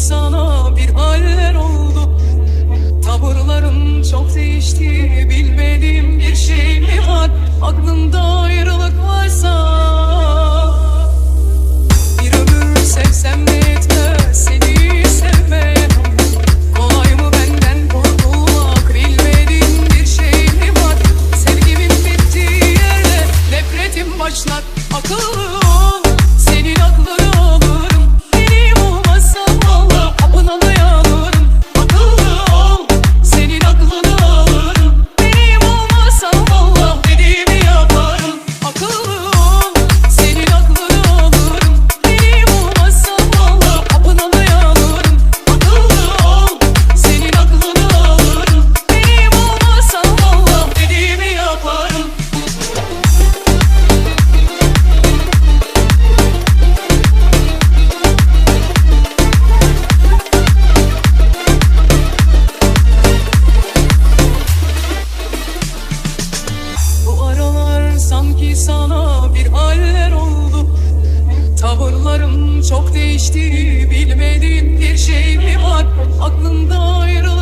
sana bir haller oldu. Tavırların çok değişti Bilmediğim bir şey mi var? Aklında ayrılık varsa Bir ömür sevsem de yetmez Seni sevmeye şey başlar Akıllı ol. Senin aklını alırım Tavırların çok değişti Bilmediğin bir şey mi var? Aklında ayrılık